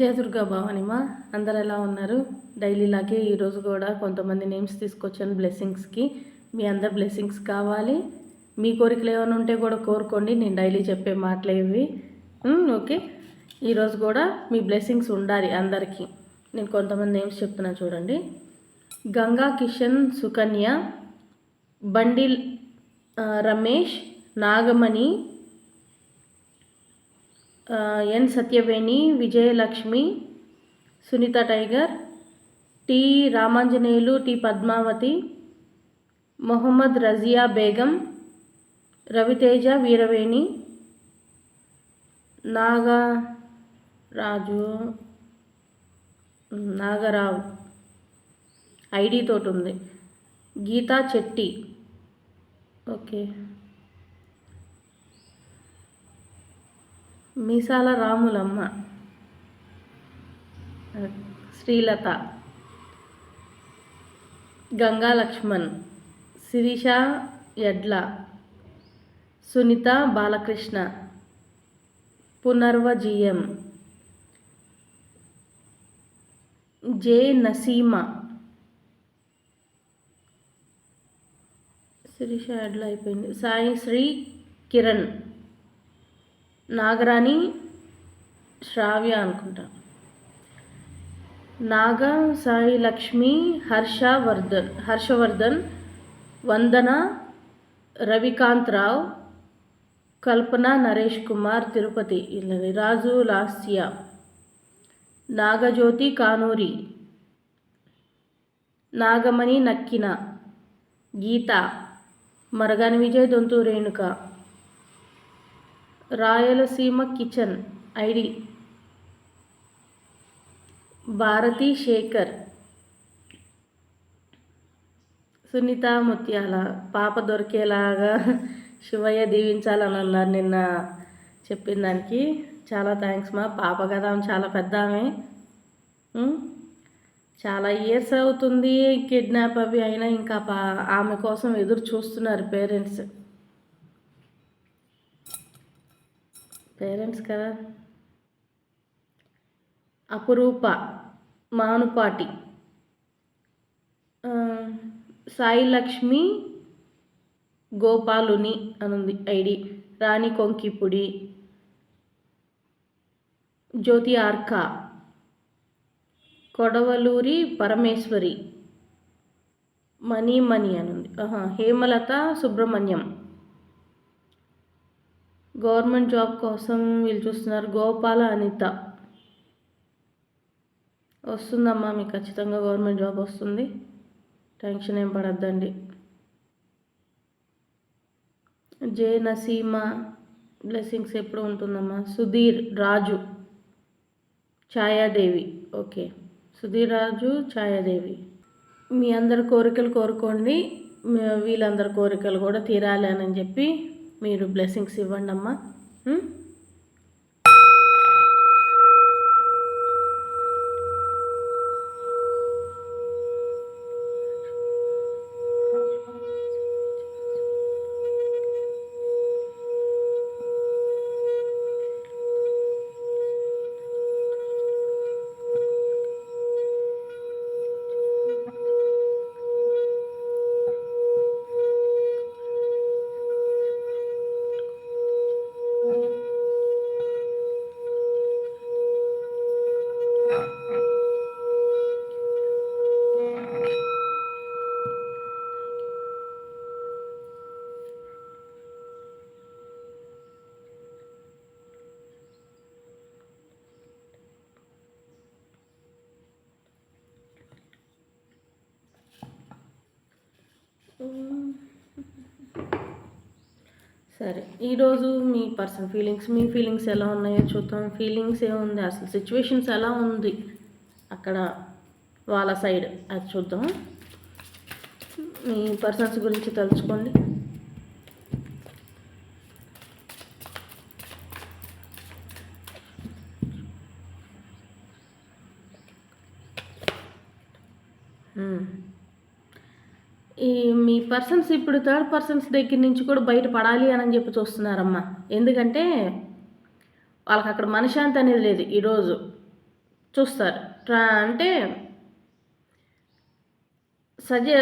జయ దుర్గా భవానిమా అందరు ఎలా ఉన్నారు? డైలీలాగే ఈరోజు కూడా కొంతమంది నేమ్స్ తీసుకొచ్చాను బ్లెస్సింగ్స్కి. మీ అందరు బ్లెస్సింగ్స్ కావాలి. మీ కోరికలు ఏమైనా ఉంటే కూడా కోరుకోండి. నేను డైలీ చెప్పే మాటలు ఇవి. ఓకే. ఈరోజు కూడా మీ బ్లెస్సింగ్స్ ఉండాలి అందరికీ. నేను కొంతమంది నేమ్స్ చెప్తున్నా చూడండి. Ganga Kishan Sukanya bundle Ramesh Nagamani N Satyaveni Vijayalakshmi Sunitha tiger T Ramanjaneyulu T Padmavathi Mohammed Razia Begum Raviteja Veeraveni Nagaraju Nagarao ID తోటి ఉంది. గీతా చెట్టి. ఓకే. మీసాల రాములమ్మ. శ్రీలత. గంగా లక్ష్మణ్ శిరీష ఎడ్ల సునీత బాలకృష్ణ. పునర్వజీయం జే నసీమ. శిరీష ఎడ్ల అయిపోయింది. సాయి శ్రీ కిరణ్ నాగరాణి శ్రావ్య అనుకుంటా. Naga Sai Lakshmi Harshavardhan Harshavardhan Vandana Ravikanth Rao Kalpana Naresh Kumar Tirupati Raju Lasya. Nagajyothi Kanuri. Nagamani Nakkina. Geetha. Maragani Vijay Donthu Renuka. Rayalaseema kitchen ID. Bharati Sekhar. Sunitha ముత్యాల. పాప దొరికేలాగా శివయ్య దీవించాలని అన్నారు నిన్న చెప్పిన దానికి. చాలా థ్యాంక్స్ మా పాప కదా ఆమె చాలా పెద్ద ఆమె చాలా ఇయర్స్ అవుతుంది కిడ్నాప్ అవి అయినా ఇంకా పా ఆమె కోసం ఎదురు చూస్తున్నారు పేరెంట్స్. పేరెంట్స్ కదా? అపురూప మానుపాటి. సాయి లక్ష్మి గోపాలుని అనుంది ఐడి. రాణి కొంకిపుడి. జ్యోతి ఆర్కా. కొడవలూరి పరమేశ్వరి. మణిమణి అనుంది. హేమలత సుబ్రహ్మణ్యం. గవర్నమెంట్ జాబ్ కోసం వీళ్ళు చూస్తున్నారు. గోపాల అనిత. వస్తుందమ్మా మీకు ఖచ్చితంగా గవర్నమెంట్ జాబ్ వస్తుంది. టెన్షన్ ఏం పడద్దండి. జే నసీమ. బ్లెస్సింగ్స్ ఎప్పుడు ఉంటుందమ్మా? సుధీర్ రాజు. ఛాయాదేవి. ఓకే. సుధీర్ రాజు ఛాయాదేవి. మీ అందరి కోరికలు కోరుకోండి. వీళ్ళందరి కోరికలు కూడా తీరాలి అని చెప్పి మీరు బ్లెస్సింగ్స్ ఇవ్వండి అమ్మా సరే. ఈరోజు మీ పర్సనల్ ఫీలింగ్స్ మీ ఫీలింగ్స్ ఎలా ఉన్నాయో చూద్దాం. ఫీలింగ్స్ ఏముంది? అసలు సిచ్యువేషన్స్ ఎలా ఉంది? అక్కడ వాళ్ళ సైడ్ అది చూద్దాం. మీ పర్సన్స్ గురించి తలుచుకోండి. ఈ మీ పర్సన్స్ ఇప్పుడు థర్డ్ పర్సన్స్ దగ్గర నుంచి కూడా బయట పడాలి అని చెప్పి చూస్తున్నారమ్మా. ఎందుకంటే వాళ్ళకి అక్కడ మనశ్శాంతి అనేది లేదు ఈరోజు చూస్తారు. ట్రా అంటే సజె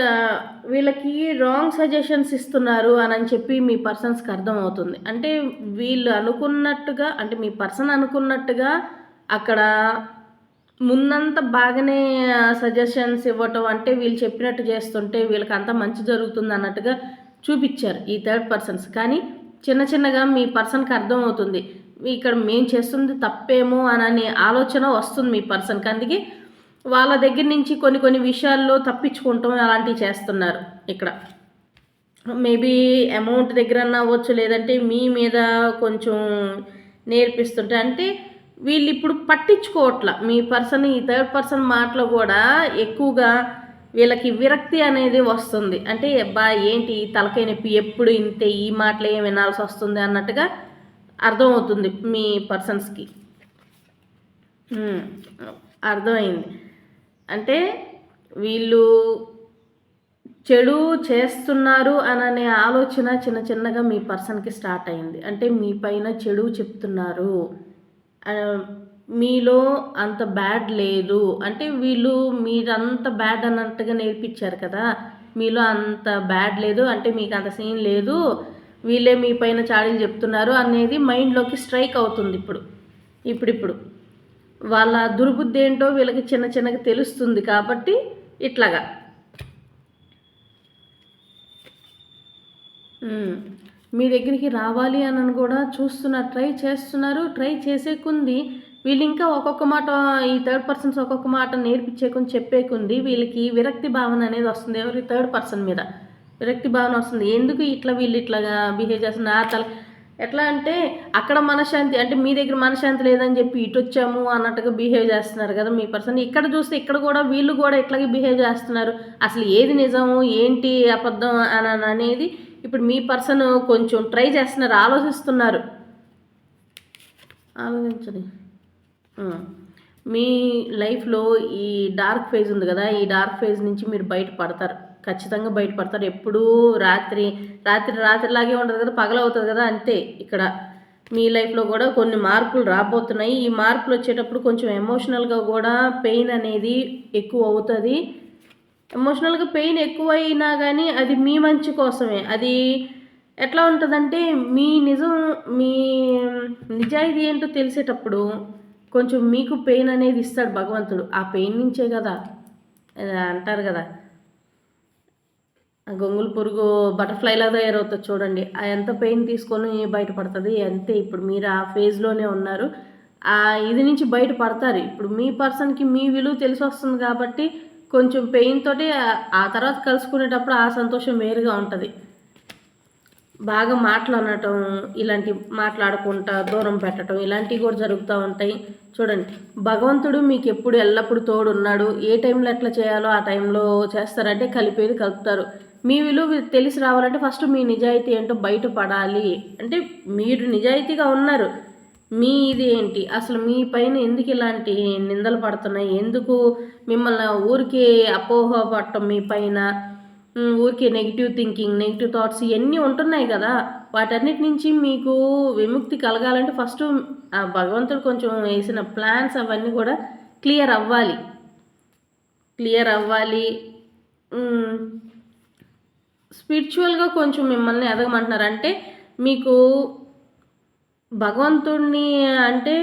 వీళ్ళకి రాంగ్ సజెషన్స్ ఇస్తున్నారు అని అని చెప్పి మీ పర్సన్స్కి అర్థమవుతుంది. అంటే వీళ్ళు అనుకున్నట్టుగా అంటే మీ పర్సన్ అనుకున్నట్టుగా అక్కడ ముందంతా బాగానే సజెషన్స్ ఇవ్వటం అంటే వీళ్ళు చెప్పినట్టు చేస్తుంటే వీళ్ళకి అంతా మంచి జరుగుతుంది అన్నట్టుగా చూపించారు ఈ థర్డ్ పర్సన్స్ కానీ చిన్న చిన్నగా మీ పర్సన్కి అర్థమవుతుంది. ఇక్కడ మేము చేస్తుంది తప్పేమో అని ఆలోచన వస్తుంది మీ పర్సన్కి అందుకే వాళ్ళ దగ్గర నుంచి కొన్ని కొన్ని విషయాల్లో తప్పించుకుంటాం అలాంటివి చేస్తున్నారు ఇక్కడ. మేబీ అమౌంట్ దగ్గర అవ్వచ్చు లేదంటే మీ మీద కొంచెం నేర్పిస్తుంటే అంటే వీళ్ళు ఇప్పుడు పట్టించుకోవట్ల. మీ పర్సన్ ఈ థర్డ్ పర్సన్ మాటలో కూడా ఎక్కువగా వీళ్ళకి విరక్తి అనేది వస్తుంది. అంటే అబ్బా ఏంటి తలకాయ నొప్పి? ఎప్పుడు ఇంతే ఈ మాటలు ఏం వినాల్సి వస్తుంది అన్నట్టుగా అర్థమవుతుంది మీ పర్సన్స్కి. అర్థమైంది. అంటే వీళ్ళు చెడు చేస్తున్నారు అననే ఆలోచన చిన్న చిన్నగా మీ పర్సన్కి స్టార్ట్ అయింది. అంటే మీ పైన చెడు చెప్తున్నారు. మీలో అంత బ్యాడ్ లేదు. అంటే వీళ్ళు మీరంత బ్యాడ్ అన్నట్టుగా నేర్పించారు కదా. మీలో అంత బ్యాడ్ లేదు. అంటే మీకు అంత సీన్ లేదు. వీళ్ళే మీ పైన చాడీలు చెప్తున్నారు అనేది మైండ్లోకి స్ట్రైక్ అవుతుంది ఇప్పుడు. ఇప్పుడిప్పుడు. వాళ్ళ దుర్బుద్ధి ఏంటో వీళ్ళకి చిన్న చిన్నగా తెలుస్తుంది కాబట్టి ఇట్లాగా. మీ దగ్గరికి రావాలి అని కూడా చూస్తున్నారు ట్రై చేస్తున్నారు. ట్రై చేసే కొంది వీళ్ళు ఇంకా ఒక్కొక్క మాట ఈ థర్డ్ పర్సన్స్ ఒక్కొక్క మాట నేర్పించేకుంది చెప్పేకుంది వీళ్ళకి విరక్తి భావన అనేది వస్తుంది ఎవరి థర్డ్ పర్సన్ మీద. విరక్తి భావన వస్తుంది. ఎందుకు ఇట్లా వీళ్ళు ఇట్లాగా బిహేవ్ చేస్తున్నారు? ఆ తల ఎట్లా అంటే అక్కడ మనశ్శాంతి అంటే మీ దగ్గర మనశ్శాంతి లేదని చెప్పి ఇటు వచ్చాము అన్నట్టుగా బిహేవ్ చేస్తున్నారు కదా మీ పర్సన్. ఇక్కడ చూస్తే ఇక్కడ కూడా వీళ్ళు కూడా ఇట్లాగే బిహేవ్ చేస్తున్నారు. అసలు ఏది నిజము ఏంటి అబద్ధం అని అనేది ఇప్పుడు మీ పర్సన్ కొంచెం ట్రై చేస్తున్నారు ఆలోచిస్తున్నారు. ఆలోచించండి. మీ లైఫ్లో ఈ డార్క్ ఫేజ్ ఉంది కదా ఈ డార్క్ ఫేజ్ నుంచి మీరు బయటపడతారు ఖచ్చితంగా బయటపడతారు ఎప్పుడూ రాత్రి రాత్రి రాత్రిలాగే ఉంటుంది కదా పగలవుతుంది కదా అంతే ఇక్కడ. మీ లైఫ్లో కూడా కొన్ని మార్పులు రాబోతున్నాయి. ఈ మార్పులు వచ్చేటప్పుడు కొంచెం ఎమోషనల్గా కూడా పెయిన్ అనేది ఎక్కువ అవుతుంది. ఎమోషనల్గా పెయిన్ ఎక్కువైనా కానీ అది మీ మంచి కోసమే. అది ఎట్లా ఉంటుందంటే మీ నిజం మీ నిజాయితీ ఏంటో తెలిసేటప్పుడు కొంచెం మీకు పెయిన్ అనేది ఇస్తాడు భగవంతుడు. ఆ పెయిన్ నుంచే కదా అంటారు కదా. గొంగుల పురుగు బటర్ఫ్లైలా తయారవుతుంది చూడండి. ఆ ఎంత పెయిన్ తీసుకొని బయటపడుతుంది అంతే. ఇప్పుడు మీరు ఆ ఫేజ్లోనే ఉన్నారు. ఆ ఇది నుంచి బయటపడతారు. ఇప్పుడు మీ పర్సన్కి మీ విలువ తెలిసి వస్తుంది కాబట్టి కొంచెం పెయిన్ తోటి ఆ తర్వాత కలుసుకునేటప్పుడు ఆ సంతోషం వేరుగా ఉంటుంది. బాగా మాట్లాడటం ఇలాంటి మాట్లాడకుండా దూరం పెట్టడం ఇలాంటివి కూడా జరుగుతూ ఉంటాయి. చూడండి భగవంతుడు మీకు ఎప్పుడు ఎల్లప్పుడూ తోడు ఉన్నాడు ఏ టైంలో ఎట్లా చేయాలో ఆ టైంలో చేస్తారంటే కలిపేది కలుపుతారు. మీ విలువ తెలిసి రావాలంటే ఫస్ట్ మీ నిజాయితీ ఏంటో బయటపడాలి. అంటే మీరు నిజాయితీగా ఉన్నారు. మీ ఇది ఏంటి అసలు మీ పైన ఎందుకు ఇలాంటి నిందలు పడుతున్నాయి? ఎందుకు మిమ్మల్ని ఊరికే అపోహ పట్టడం మీ పైన? ఊరికే నెగిటివ్ థింకింగ్ నెగిటివ్ థాట్స్ ఇవన్నీ ఉంటున్నాయి కదా. వాటన్నిటి నుంచి మీకు విముక్తి కలగాలంటే ఫస్ట్ ఆ భగవంతుడు కొంచెం వేసిన ప్లాన్స్ అవన్నీ కూడా క్లియర్ అవ్వాలి. క్లియర్ అవ్వాలి. స్పిరిచువల్గా కొంచెం మిమ్మల్ని ఎదగమంటున్నారు. అంటే మీకు భగవంతుడిని అంటే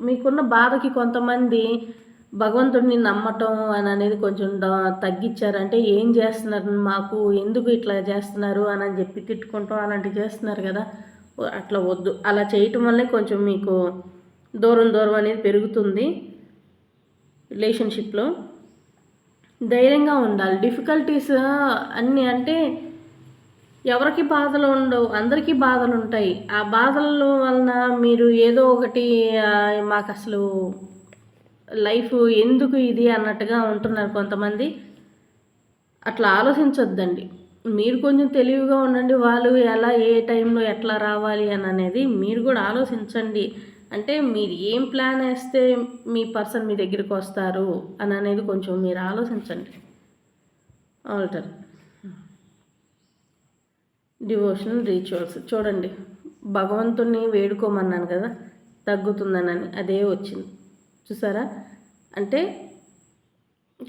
మీకున్న బాధకి కొంతమంది భగవంతుడిని నమ్మటం అని అనేది కొంచెం తగ్గించారంటే ఏం చేస్తున్నారు? మాకు ఎందుకు ఇట్లా చేస్తున్నారు? అని అని చెప్పి తిట్టుకుంటాం. అలాంటివి చేస్తున్నారు కదా. అట్లా వద్దు. అలా చేయటం వల్లే కొంచెం మీకు దూరం దూరం అనేది పెరుగుతుంది రిలేషన్షిప్లో ధైర్యంగా ఉండాలి. డిఫికల్టీస్ అన్నీ అంటే ఎవరికి బాధలు ఉండవు అందరికీ బాధలు ఉంటాయి. ఆ బాధల వలన మీరు ఏదో ఒకటి మాకు అసలు లైఫ్ ఎందుకు ఇది అన్నట్టుగా ఉంటున్నారు కొంతమంది. అట్లా ఆలోచించొద్దండి. మీరు కొంచెం తెలివిగా ఉండండి వాళ్ళు ఎలా ఏ టైంలో ఎట్లా రావాలి అని అనేది మీరు కూడా ఆలోచించండి. అంటే మీరు ఏం ప్లాన్ వేస్తే మీ పర్సన్ మీ దగ్గరికి వస్తారు అని అనేది కొంచెం మీరు ఆలోచించండి. ఆల్టర్. Devotional rituals. చూడండి భగవంతుణ్ణి వేడుకోమన్నాను కదా తగ్గుతుందనని అదే వచ్చింది. చూసారా? అంటే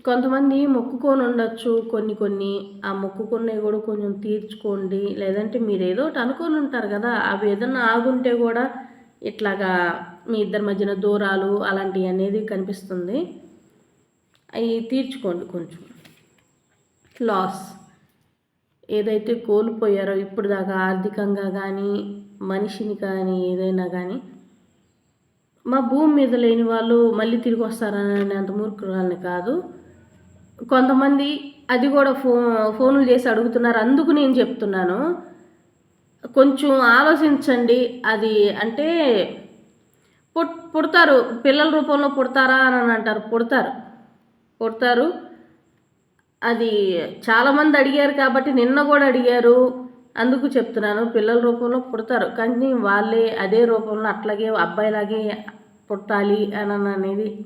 కొంతమంది మొక్కుకొని ఉండొచ్చు కొన్ని కొన్ని. ఆ మొక్కుకున్నవి కూడా కొంచెం తీర్చుకోండి. లేదంటే మీరు ఏదో ఒకటి అనుకొని ఉంటారు కదా అవి ఏదన్నా ఆగుంటే కూడా ఇట్లాగా మీ ఇద్దరి మధ్యన దూరాలు అలాంటివి అనేది కనిపిస్తుంది. అవి తీర్చుకోండి కొంచెం. లాస్. ఏదైతే కోల్పోయారో ఇప్పుడు దాకా ఆర్థికంగా కానీ మనిషిని కానీ ఏదైనా కానీ మా భూమి మీద లేని వాళ్ళు మళ్ళీ తిరిగి వస్తారని అంత మూర్ఖురాలని కాదు. కొంతమంది అది కూడా ఫో ఫోన్లు చేసి అడుగుతున్నారు. అందుకు నేను చెప్తున్నాను. కొంచెం ఆలోచించండి. అది అంటే పుట్ పుడతారు. పిల్లల రూపంలో పుడతారా అని అంటారు. పుడతారు. పుడతారు. అది చాలామంది అడిగారు కాబట్టి నిన్న కూడా అడిగారు. అందుకు చెప్తున్నాను పిల్లల రూపంలో పుడతారు. కానీ వాళ్ళే అదే రూపంలో అట్లాగే అబ్బాయిలాగే పుట్టాలి అని అనేది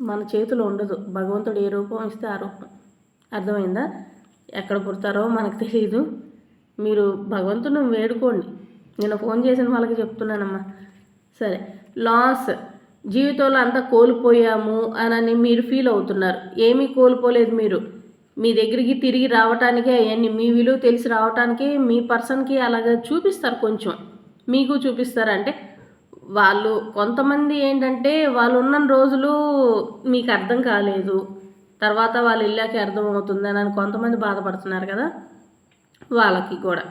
మన చేతిలో ఉండదు. భగవంతుడు ఏ రూపం ఇస్తే ఆ రూపం. అర్థమైందా? ఎక్కడ పుడతారో మనకు తెలియదు మీరు భగవంతుని వేడుకోండి. నేను ఫోన్ చేసిన వాళ్ళకి చెప్తున్నానమ్మా. సరే. లాస్ జీవితంలో అంతా కోల్పోయాము అని మీరు ఫీల్ అవుతున్నారు. ఏమీ కోల్పోలేదు మీరు. మీ దగ్గరికి తిరిగి రావటానికే అవన్నీ మీ విలువ తెలిసి రావటానికి మీ పర్సన్కి అలాగ చూపిస్తారు కొంచెం. మీకు చూపిస్తారు అంటే వాళ్ళు కొంతమంది ఏంటంటే వాళ్ళు ఉన్న రోజులు మీకు అర్థం కాలేదు. తర్వాత వాళ్ళు వెళ్ళాక అర్థం అవుతుందని అని కొంతమంది బాధపడుతున్నారు కదా? వాళ్ళకి కూడా.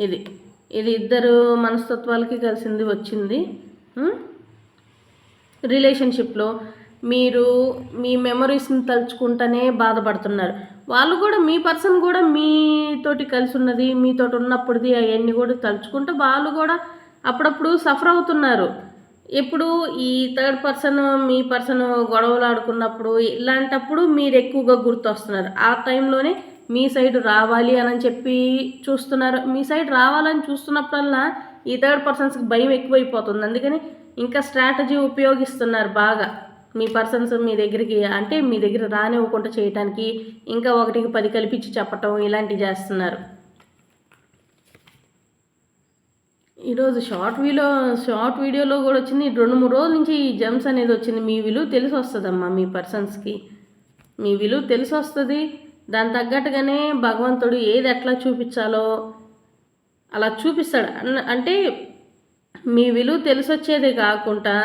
ఇది ఇది ఇద్దరు మనస్తత్వాలకి కలిసింది వచ్చింది. రిలేషన్షిప్లో మీరు మీ మెమరీస్ని తలుచుకుంటూనే బాధపడుతున్నారు. వాళ్ళు కూడా మీ పర్సన్ కూడా మీతోటి కలిసి ఉన్నది మీతోటి ఉన్నప్పుడుది అవన్నీ కూడా తలుచుకుంటే వాళ్ళు కూడా అప్పుడప్పుడు సఫర్ అవుతున్నారు. ఇప్పుడు ఈ థర్డ్ పర్సన్ మీ పర్సన్ గొడవలు ఆడుకున్నప్పుడు ఇలాంటప్పుడు మీరు ఎక్కువగా గుర్తొస్తున్నారు. ఆ టైంలోనే మీ సైడ్ రావాలి అని చెప్పి చూస్తున్నారు. మీ సైడ్ రావాలని చూస్తున్నప్పుడల్లా ఈ థర్డ్ పర్సన్స్కి భయం ఎక్కువైపోతుంది. అందుకని ఇంకా స్ట్రాటజీ ఉపయోగిస్తున్నారు బాగా. మీ పర్సన్స్ మీ దగ్గరికి అంటే మీ దగ్గర రానివ్వకుండా చేయటానికి ఇంకా ఒకటికి పది కల్పించి చెప్పటం ఇలాంటివి చేస్తున్నారు. ఈరోజు షార్ట్ వీడియో షార్ట్ వీడియోలో కూడా వచ్చింది. రెండు మూడు రోజుల నుంచి ఈ జెమ్స్ అనేది వచ్చింది. మీ విలువ తెలిసి వస్తుందమ్మా మీ పర్సన్స్కి మీ విలువ తెలిసి వస్తుంది. దాని తగ్గట్టుగానే భగవంతుడు ఏది ఎట్లా చూపించాలో అలా చూపిస్తాడు. అంటే మీ విలువ తెలిసి వచ్చేదే కాకుండా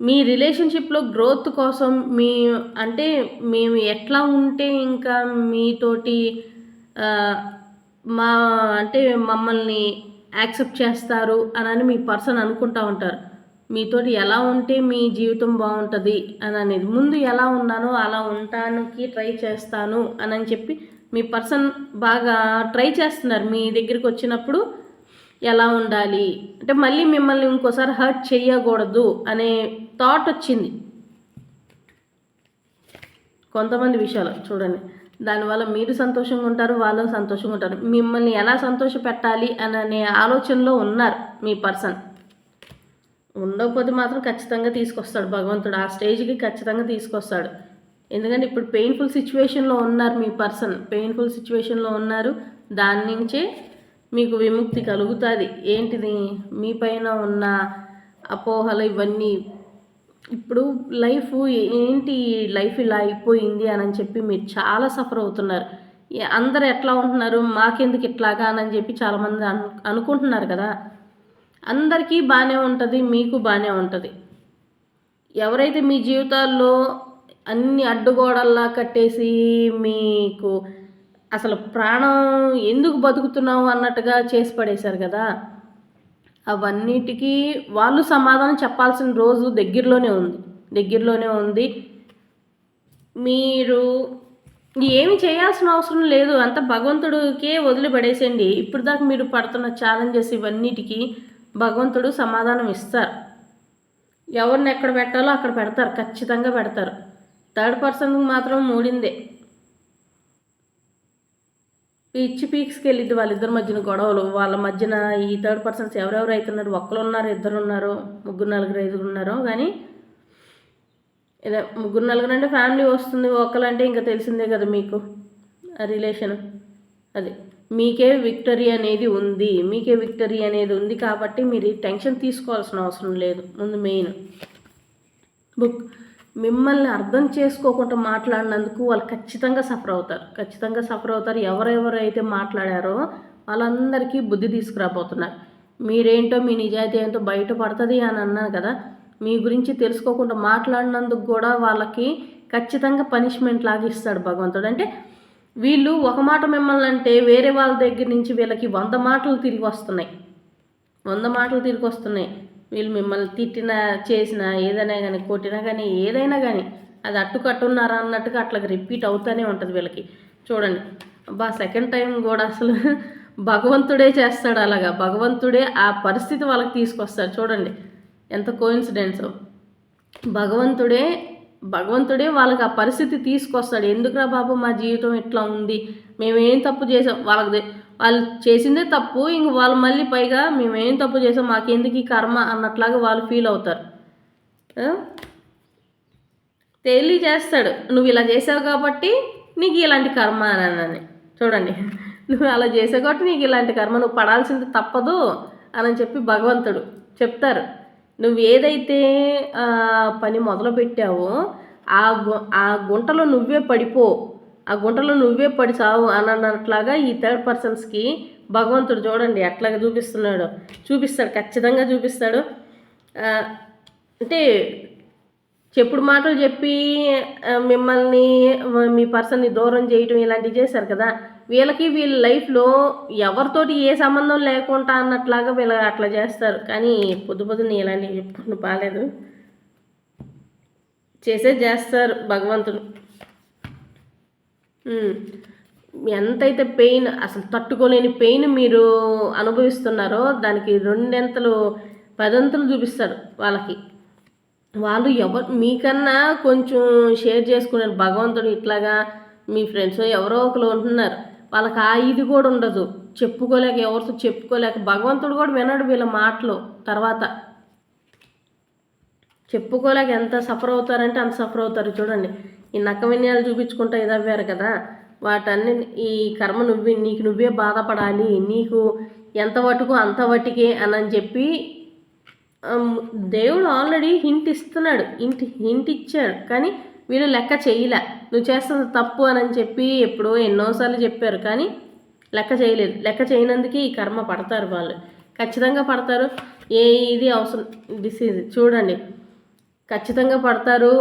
మీ రిలేషన్షిప్లో గ్రోత్ కోసం మీ అంటే మేము ఎట్లా ఉంటే ఇంకా మీతోటి మా అంటే మమ్మల్ని యాక్సెప్ట్ చేస్తారు అని మీ పర్సన్ అనుకుంటా ఉంటారు. మీతోటి ఎలా ఉంటే మీ జీవితం బాగుంటుంది అని అనేది ముందు ఎలా ఉన్నానో అలా ఉండటానికి ట్రై చేస్తాను అని చెప్పి మీ పర్సన్ బాగా ట్రై చేస్తున్నారు. మీ దగ్గరికి వచ్చినప్పుడు ఎలా ఉండాలి? అంటే మళ్ళీ మిమ్మల్ని ఇంకోసారి హర్ట్ చేయకూడదు అనే థాట్ వచ్చింది. కొంతమంది విషయాలు చూడండి. దానివల్ల మీరు సంతోషంగా ఉంటారు వాళ్ళు సంతోషంగా ఉంటారు. మిమ్మల్ని ఎలా సంతోష పెట్టాలి అనే ఆలోచనలో ఉన్నారు మీ పర్సన్. ఉండకపోతే మాత్రం ఖచ్చితంగా తీసుకొస్తాడు భగవంతుడు. ఆ స్టేజ్కి ఖచ్చితంగా తీసుకొస్తాడు. ఎందుకంటే ఇప్పుడు పెయిన్ఫుల్ సిచ్యువేషన్లో ఉన్నారు మీ పర్సన్. పెయిన్ఫుల్ సిచ్యువేషన్లో ఉన్నారు. దాని నుంచే మీకు విముక్తి కలుగుతుంది. ఏంటిది? మీ పైన ఉన్న అపోహలు ఇవన్నీ ఇప్పుడు లైఫ్ ఏంటి లైఫ్ ఇలా అయిపోయింది అని చెప్పి మీరు చాలా సఫర్ అవుతున్నారు. అందరు ఎట్లా ఉంటున్నారు? మాకెందుకు ఇట్లాగా అని చెప్పి చాలామంది అను అనుకుంటున్నారు కదా. అందరికీ బాగానే ఉంటుంది మీకు బాగానే ఉంటుంది. ఎవరైతే మీ జీవితాల్లో అన్ని అడ్డుగోడల్లా కట్టేసి మీకు అసలు ప్రాణం ఎందుకు బతుకుతున్నావు అన్నట్టుగా చేసి పడేశారు కదా. అవన్నిటికీ వాళ్ళు సమాధానం చెప్పాల్సిన రోజు దగ్గరలోనే ఉంది. దగ్గరలోనే ఉంది. మీరు ఏమి చేయాల్సిన అవసరం లేదు. అంత భగవంతుడికే వదిలిపడేసేయండి ఇప్పుడు దాకా మీరు పడుతున్న ఛాలెంజెస్ ఇవన్నిటికీ భగవంతుడు సమాధానం ఇస్తారు. ఎవరిని ఎక్కడ పెట్టాలో అక్కడ పెడతారు. ఖచ్చితంగా పెడతారు. థర్డ్ పర్సన్కి మాత్రం మూడిందే. పిచ్చి పీక్స్కి వెళ్ళిద్ది వాళ్ళిద్దరి మధ్యన గొడవలు. వాళ్ళ మధ్యన ఈ థర్డ్ పర్సన్స్ ఎవరెవరు అవుతున్నారు ఒక్కరు ఉన్నారు ఇద్దరు ఉన్నారు ముగ్గురు నలుగురు ఐదుగురు ఉన్నారు. కానీ ఇదే ముగ్గురు నలుగురు అంటే ఫ్యామిలీ వస్తుంది ఒకళ్ళంటే ఇంకా తెలిసిందే కదా మీకు రిలేషన్ అది. మీకే విక్టరీ అనేది ఉంది. మీకే విక్టరీ అనేది ఉంది కాబట్టి మీరు టెన్షన్ తీసుకోవాల్సిన అవసరం లేదు. ముందు మెయిన్ బుక్ మిమ్మల్ని అర్థం చేసుకోకుండా మాట్లాడినందుకు వాళ్ళు ఖచ్చితంగా సఫర్ అవుతారు. ఖచ్చితంగా సఫర్ అవుతారు. ఎవరెవరైతే మాట్లాడారో వాళ్ళందరికీ బుద్ధి తీసుకురాబోతున్నారు. మీరేంటో మీ నిజాయితీ ఏంటో బయటపడుతుంది అని అన్నాను కదా మీ గురించి తెలుసుకోకుండా మాట్లాడినందుకు కూడా వాళ్ళకి ఖచ్చితంగా పనిష్మెంట్ లాగా ఇస్తాడు భగవంతుడు. అంటే వీళ్ళు ఒక మాట మిమ్మల్ని అంటే వేరే వాళ్ళ దగ్గర నుంచి వీళ్ళకి వంద మాటలు తిరిగి వస్తున్నాయి. వంద మాటలు తిరిగి వస్తున్నాయి. వీళ్ళు మిమ్మల్ని తిట్టినా చేసినా ఏదైనా కానీ కొట్టినా కానీ ఏదైనా కానీ అది అట్టుకట్టున్నారా అన్నట్టుగా అట్లా రిపీట్ అవుతూనే ఉంటుంది వీళ్ళకి. చూడండి. బా సెకండ్ టైం కూడా అసలు భగవంతుడే చేస్తాడు అలాగా. భగవంతుడే ఆ పరిస్థితి వాళ్ళకి తీసుకొస్తాడు. చూడండి. ఎంత కోయిన్సిడెన్స్ భగవంతుడే భగవంతుడే వాళ్ళకి ఆ పరిస్థితి తీసుకొస్తాడు. ఎందుకురా బాబు మా జీవితం ఇట్లా ఉంది? మేమేం తప్పు చేసాం? వాళ్ళకి వాళ్ళు చేసిందే తప్పు ఇంక వాళ్ళు మళ్ళీ పైగా మేమేం తప్పు చేసాం మాకెందుకు ఈ కర్మ అన్నట్లాగా వాళ్ళు ఫీల్ అవుతారు. తేలి చేస్తాడు నువ్వు ఇలా చేసావు కాబట్టి నీకు ఇలాంటి కర్మ అని చూడండి నువ్వు అలా చేసావు కాబట్టి నీకు ఇలాంటి కర్మ నువ్వు పడాల్సింది తప్పదు అని చెప్పి భగవంతుడు చెప్తారు. నువ్వు ఏదైతే పని మొదలు పెట్టావో ఆ గు ఆ గుంటలో నువ్వే పడిపో ఆ గుంటలో నువ్వే పడి చావు అని అన్నట్లాగా ఈ థర్డ్ పర్సన్స్కి భగవంతుడు చూడండి ఎట్లాగా చూపిస్తున్నాడు. చూపిస్తాడు ఖచ్చితంగా చూపిస్తాడు. అంటే చెప్పుడు మాటలు చెప్పి మిమ్మల్ని మీ పర్సన్ని దూరం చేయటం ఇలాంటివి చేశారు కదా. వీళ్ళకి వీళ్ళ లైఫ్లో ఎవరితోటి ఏ సంబంధం లేకుండా అన్నట్లాగా వీళ్ళు అట్లా చేస్తారు. కానీ పొద్దు పొద్దున్న ఇలాంటివి చెప్పుకుంటూ బాగాలేదు చేసేది చేస్తారు భగవంతుడు. ఎంతైతే పెయిన్ అసలు తట్టుకోలేని పెయిన్ మీరు అనుభవిస్తున్నారో దానికి రెండెంతలు పదంతులు చూపిస్తారు వాళ్ళకి. వాళ్ళు ఎవరు మీకన్నా కొంచెం షేర్ చేసుకున్నారు భగవంతుడు ఇట్లాగా మీ ఫ్రెండ్స్ ఎవరో ఒకరు ఉంటున్నారు. వాళ్ళకి ఆ ఇది కూడా ఉండదు. చెప్పుకోలేక ఎవరితో చెప్పుకోలేక భగవంతుడు కూడా వినడు వీళ్ళ మాటలు తర్వాత. చెప్పుకోలేక ఎంత సఫర్ అవుతారంటే అంత సఫర్ అవుతారు చూడండి. ఈ నక్క వినయాలు చూపించుకుంటా ఇదవ్వారు కదా. వాటన్ని ఈ కర్మ నువ్వే నీకు నువ్వే బాధపడాలి. నీకు ఎంత వటుకు అంత వటికే అని అని చెప్పి దేవుడు ఆల్రెడీ హింట్ ఇస్తున్నాడు. ఇంటి హింట్ ఇచ్చాడు. కానీ వీళ్ళు లెక్క చేయలే. నువ్వు చేస్తుంది తప్పు అని అని చెప్పి ఎప్పుడో ఎన్నోసార్లు చెప్పారు. కానీ లెక్క చేయలేదు. లెక్క చేయనందుకే ఈ కర్మ పడతారు వాళ్ళు. ఖచ్చితంగా పడతారు. ఏ ఇది అవసరం? డిసీజ్ చూడండి. ఖచ్చితంగా పడతారు.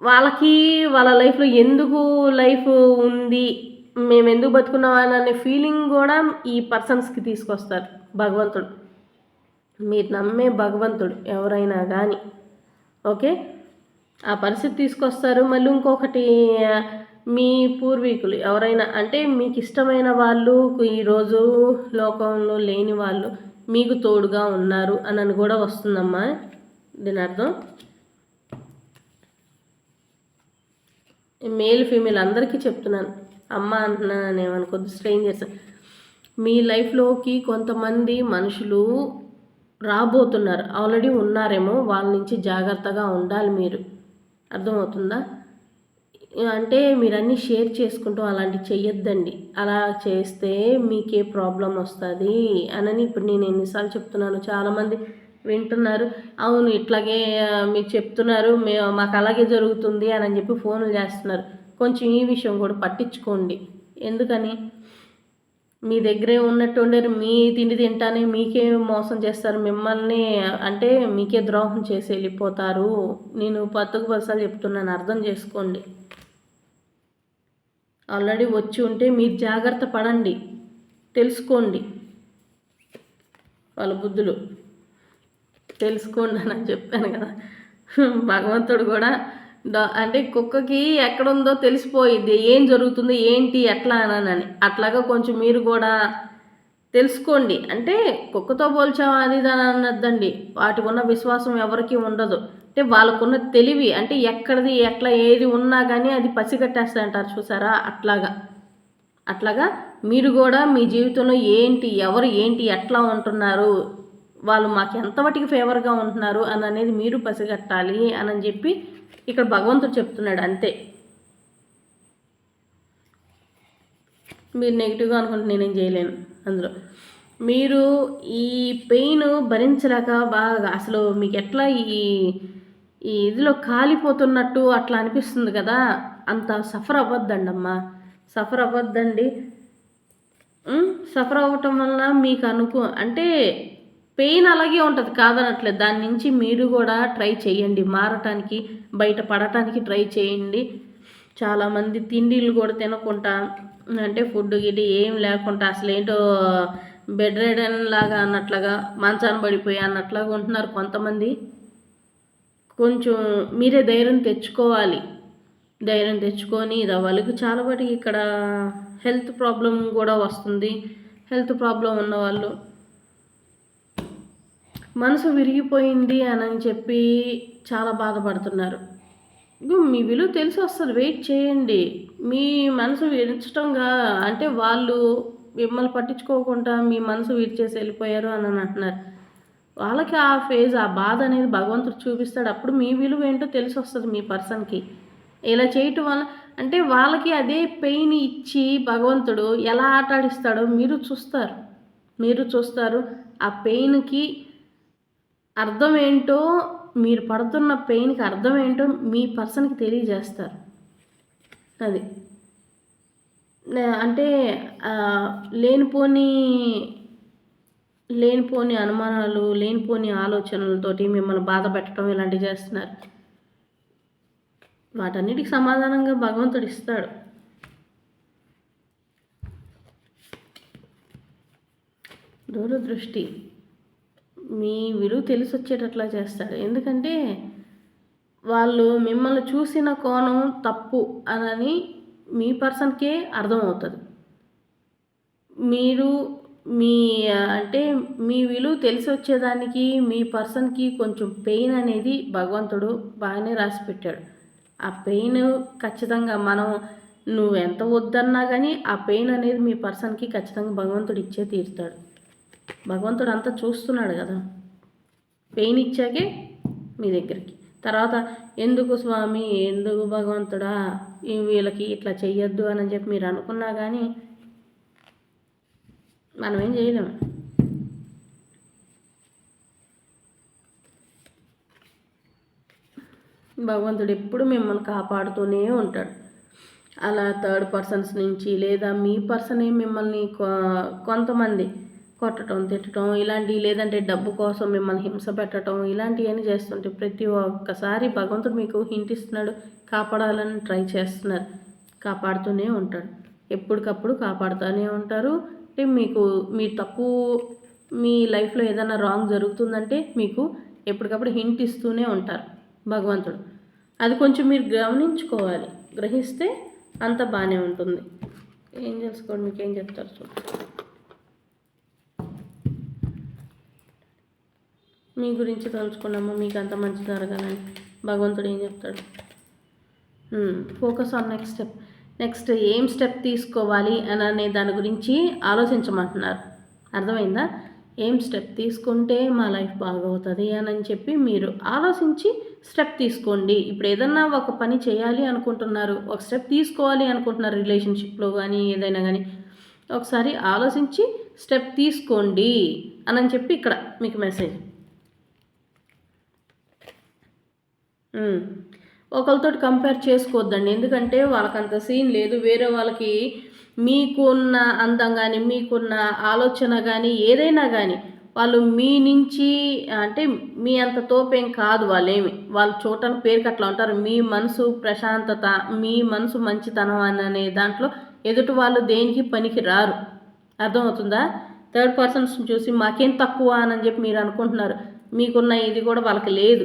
వాళ్ళకి వాళ్ళ లైఫ్లో ఎందుకు లైఫ్ ఉంది మేము ఎందుకు బతుకున్నాం అనే ఫీలింగ్ కూడా ఈ పర్సన్స్కి తీసుకొస్తారు భగవంతుడు. మీరు నమ్మే భగవంతుడు ఎవరైనా కానీ ఓకే? ఆ పరిస్థితి తీసుకొస్తారు. మళ్ళీ ఇంకొకటి మీ పూర్వీకులు ఎవరైనా అంటే మీకు ఇష్టమైన వాళ్ళు ఈరోజు లోకంలో లేని వాళ్ళు మీకు తోడుగా ఉన్నారు అని అని కూడా వస్తుందమ్మా. దీని అర్థం? మేల్ ఫీమేల్ అందరికీ చెప్తున్నాను. అమ్మ అంటున్నాను ఏమనుకోద్దు స్ట్రేంజర్స్ మీ లైఫ్లోకి కొంతమంది మనుషులు రాబోతున్నారు. ఆల్రెడీ ఉన్నారేమో వాళ్ళ నుంచి జాగ్రత్తగా ఉండాలి మీరు. అర్థమవుతుందా? అంటే మీరు అన్నీ షేర్ చేసుకుంటూ అలాంటివి చెయ్యొద్దండి. అలా చేస్తే మీకే ప్రాబ్లం వస్తుంది అనని ఇప్పుడు నేను ఎన్నిసార్లు చెప్తున్నాను. చాలామంది వింటున్నారు. అవును ఇట్లాగే మీరు చెప్తున్నారు మే మాకు అలాగే జరుగుతుంది అని అని చెప్పి ఫోన్లు చేస్తున్నారు. కొంచెం ఈ విషయం కూడా పట్టించుకోండి. ఎందుకని? మీ దగ్గరే ఉన్నట్టుండరు మీ తిండి తింటానే మీకే మోసం చేస్తారు. మిమ్మల్ని అంటే మీకే ద్రోహం చేసి వెళ్ళిపోతారు. నేను పత్తుకు పసాలు చెప్తున్నాను. అర్థం చేసుకోండి. ఆల్రెడీ వచ్చి ఉంటే మీరు జాగ్రత్త పడండి. తెలుసుకోండి. వాళ్ళ బుద్ధులు. తెలుసుకోండి అని చెప్పాను కదా. భగవంతుడు కూడా అంటే కుక్కకి ఎక్కడుందో తెలిసిపోయిద్ది. ఏం జరుగుతుంది ఏంటి ఎట్లా అనని అట్లాగా కొంచెం మీరు కూడా తెలుసుకోండి. అంటే కుక్కతో పోల్చాం అది ఇది అని వాటికి ఉన్న విశ్వాసం ఎవరికి ఉండదు. అంటే వాళ్ళకున్న తెలివి అంటే ఎక్కడిది ఎట్లా ఏది ఉన్నా కానీ అది పసిగట్టేస్తా అంటారు చూసారా? అట్లాగా. అట్లాగా మీరు కూడా మీ జీవితంలో ఏంటి ఎవరు ఏంటి ఎట్లా ఉంటున్నారు వాళ్ళు మాకు ఎంతవటికి ఫేవర్గా ఉంటున్నారు అని అనేది మీరు పసిగట్టాలి అని చెప్పి ఇక్కడ భగవంతుడు చెప్తున్నాడు అంతే. మీరు నెగిటివ్గా అనుకుంటే నేనేం చేయలేను అందులో. మీరు ఈ పెయిన్ భరించలేక బాగా అసలు మీకు ఎట్లా ఈ ఈ ఇదిలో కాలిపోతున్నట్టు అట్లా అనిపిస్తుంది కదా అంత సఫర్ అవ్వద్దండి అమ్మా సఫర్ అవ్వద్దండి సఫర్ అవ్వటం వల్ల మీకు అనుకో అంటే పెయిన్ అలాగే ఉంటుంది కాదనట్లేదు. దాని నుంచి మీరు కూడా ట్రై చేయండి. మారటానికి బయట పడటానికి ట్రై చేయండి. చాలామంది తిండిలు కూడా తినకుండా అంటే ఫుడ్ గిడి ఏం లేకుండా అసలు ఏంటో బెడ్ రెడన్ లాగా అన్నట్లుగా మంచాన పడిపోయి అన్నట్లాగా ఉంటున్నారు కొంతమంది. కొంచెం మీరే ధైర్యం తెచ్చుకోవాలి. ధైర్యం తెచ్చుకొని ఇది వాళ్ళకి చాలా వాటికి ఇక్కడ హెల్త్ ప్రాబ్లం కూడా వస్తుంది. హెల్త్ ప్రాబ్లం ఉన్న వాళ్ళు మనసు విరిగిపోయింది అని అని చెప్పి చాలా బాధపడుతున్నారు. మీ విలువ తెలిసి వస్తుంది. వెయిట్ చేయండి. మీ మనసు విరచటంగా అంటే వాళ్ళు మిమ్మల్ని పట్టించుకోకుండా మీ మనసు విరిచేసి వెళ్ళిపోయారు అని అని అంటున్నారు. వాళ్ళకి ఆ ఫేజ్ ఆ బాధ అనేది భగవంతుడు చూపిస్తాడు. అప్పుడు మీ విలువ ఏంటో తెలిసి వస్తుంది మీ పర్సన్కి ఇలా చేయటం వల్ల అంటే వాళ్ళకి అదే పెయిన్ ఇచ్చి భగవంతుడు ఎలా ఆటాడిస్తాడో మీరు చూస్తారు. మీరు చూస్తారు. ఆ పెయిన్కి అర్థం ఏంటో మీరు పడుతున్న పెయిన్కి అర్థం ఏంటో మీ పర్సన్కి తెలియజేస్తారు. అది. అంటే లేనిపోని లేనిపోని అనుమానాలు లేనిపోని ఆలోచనలతోటి మిమ్మల్ని బాధ పెట్టడం ఇలాంటివి చేస్తున్నారు. వాటన్నిటికి సమాధానంగా భగవంతుడు ఇస్తాడు. దూరదృష్టి. మీ విలువ తెలిసి వచ్చేటట్లా చేస్తాడు. ఎందుకంటే వాళ్ళు మిమ్మల్ని చూసిన కోణం తప్పు అనని మీ పర్సన్కే అర్థమవుతుంది. మీరు మీ అంటే మీ విలువ తెలిసి వచ్చేదానికి మీ పర్సన్కి కొంచెం పెయిన్ అనేది భగవంతుడు బాగానే రాసి పెట్టాడు ఆ పెయిన్ ఖచ్చితంగా మనం నువ్వు ఎంత వద్దన్నా కానీ ఆ పెయిన్ అనేది మీ పర్సన్కి ఖచ్చితంగా భగవంతుడు ఇచ్చే తీరుతాడు. భగవంతుడు అంతా చూస్తున్నాడు కదా. పెయిన్ ఇచ్చాకే మీ దగ్గరికి. తర్వాత ఎందుకు స్వామి ఎందుకు భగవంతుడా వీళ్ళకి ఇట్లా చెయ్యొద్దు అని చెప్పి మీరు అనుకున్నా కానీ మనం ఏం చేయలేము భగవంతుడు ఎప్పుడు మిమ్మల్ని కాపాడుతూనే ఉంటాడు. అలా థర్డ్ పర్సన్స్ నుంచి లేదా మీ పర్సనే మిమ్మల్ని కొ- కొంతమంది కొట్టడం తిట్టడం ఇలాంటి లేదంటే డబ్బు కోసం మిమ్మల్ని హింస పెట్టడం ఇలాంటివన్నీ చేస్తుంటే ప్రతి ఒక్కసారి భగవంతుడు మీకు హింట్ ఇస్తున్నాడు. కాపాడాలని ట్రై చేస్తున్నారు. కాపాడుతూనే ఉంటాడు. ఎప్పటికప్పుడు కాపాడుతూనే ఉంటారు. అంటే మీకు మీ తప్పు మీ లైఫ్లో ఏదైనా రాంగ్ జరుగుతుందంటే మీకు ఎప్పటికప్పుడు హింట్ ఇస్తూనే ఉంటారు భగవంతుడు. అది కొంచెం మీరు గమనించుకోవాలి. గ్రహిస్తే అంత బాగానే ఉంటుంది. ఏం చేసుకోండి మీకు ఏం చెప్తారు చూడండి మీ గురించి తలుచుకున్నాము? మీకు అంత మంచి జరగాలని. భగవంతుడు ఏం చెప్తాడు? Focus on next step. Next ఏం స్టెప్ తీసుకోవాలి అని అనే దాని గురించి ఆలోచించమంటున్నారు. అర్థమైందా? ఏం స్టెప్ తీసుకుంటే మా లైఫ్ బాగవుతుంది అని అని చెప్పి మీరు ఆలోచించి స్టెప్ తీసుకోండి. ఇప్పుడు ఏదన్నా ఒక పని చేయాలి అనుకుంటున్నారు ఒక స్టెప్ తీసుకోవాలి అనుకుంటున్నారు రిలేషన్షిప్లో కానీ ఏదైనా కానీ ఒకసారి ఆలోచించి స్టెప్ తీసుకోండి అని అని చెప్పి ఇక్కడ మీకు మెసేజ్. ఒకరితో కంపేర్ చేసుకోవద్దండి. ఎందుకంటే వాళ్ళకి అంత సీన్ లేదు. వేరే వాళ్ళకి మీకున్న అందం కానీ మీకున్న ఆలోచన కానీ ఏదైనా కానీ వాళ్ళు మీ నుంచి అంటే మీ అంత తోపేం కాదు వాళ్ళేమి. వాళ్ళు చూడటానికి పేరుకి అట్లా ఉంటారు. మీ మనసు ప్రశాంతత మీ మనసు మంచితనం అని అనే దాంట్లో ఎదుటి వాళ్ళు దేనికి పనికి రారు. అర్థమవుతుందా? థర్డ్ పర్సన్స్ చూసి మాకేం తక్కువ అని చెప్పి మీరు అనుకుంటున్నారు. మీకున్న ఇది కూడా వాళ్ళకి లేదు.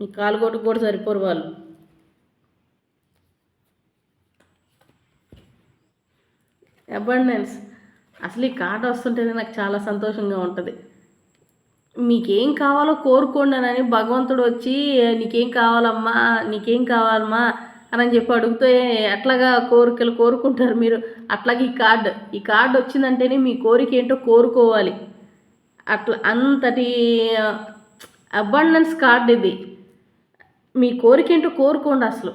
మీ కాలుగోటు కూడా సరిపోరు వాళ్ళు. అబండెన్స్ అసలు ఈ కార్డు వస్తుంటేనే నాకు చాలా సంతోషంగా ఉంటుంది. మీకేం కావాలో కోరుకోండి అని భగవంతుడు వచ్చి నీకేం కావాలమ్మా నీకేం కావాలమ్మా అని చెప్పి అడుగుతే అట్లాగా కోరికలు కోరుకుంటారు మీరు? అట్లాగే ఈ కార్డు ఈ కార్డు వచ్చిందంటేనే మీ కోరిక ఏంటో కోరుకోవాలి. అట్లా అంతటి అబండెన్స్ కార్డు ఇది. మీ కోరిక ఏంటో కోరుకోండి అసలు.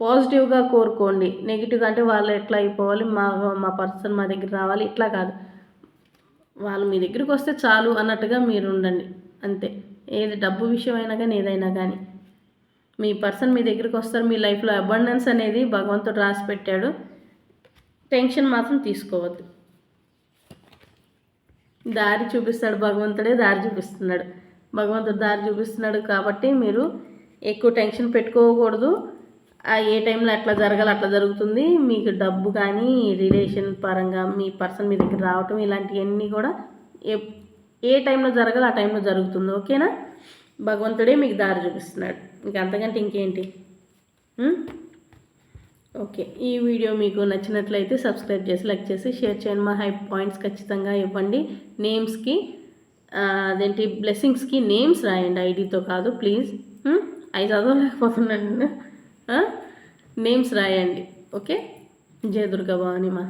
పాజిటివ్గా కోరుకోండి. నెగిటివ్గా అంటే వాళ్ళు ఎట్లా అయిపోవాలి? మా మా పర్సన్ మా దగ్గర రావాలి? ఇట్లా కాదు. వాళ్ళు మీ దగ్గరికి వస్తే చాలు అన్నట్టుగా మీరు ఉండండి. అంతే. ఏది డబ్బు విషయమైనా కానీ ఏదైనా కానీ. మీ పర్సన్ మీ దగ్గరికి వస్తారు. మీ లైఫ్లో అబండెన్స్ అనేది భగవంతుడు రాసి పెట్టాడు. టెన్షన్ మాత్రం తీసుకోవద్దు. దారి చూపిస్తాడు భగవంతుడే దారి చూపిస్తున్నాడు. భగవంతుడు దారి చూపిస్తున్నాడు కాబట్టి మీరు ఎక్కువ టెన్షన్ పెట్టుకోకూడదు. ఏ టైంలో అట్లా జరగాలి అట్లా జరుగుతుంది. మీకు డబ్బు కానీ రిలేషన్ పరంగా మీ పర్సన్ మీ దగ్గర రావటం ఇలాంటివన్నీ కూడా ఏ ఏ టైంలో జరగాలి ఆ టైంలో జరుగుతుంది. ఓకేనా? భగవంతుడే మీకు దారి చూపిస్తున్నాడు. ఇంక అంతకంటే ఇంకేంటి? ఓకే. ఈ వీడియో మీకు నచ్చినట్లయితే సబ్స్క్రైబ్ చేసి లైక్ చేసి షేర్ చేయండి. మా హై పాయింట్స్ ఖచ్చితంగా ఇవ్వండి. నేమ్స్కి అదేంటి బ్లెస్సింగ్స్కి నేమ్స్ రాయండి. ఐడితో కాదు ప్లీజ్. అవి చదవలేకపోతున్నాను నేమ్స్ రాయండి ఓకే? జయ దుర్గా మా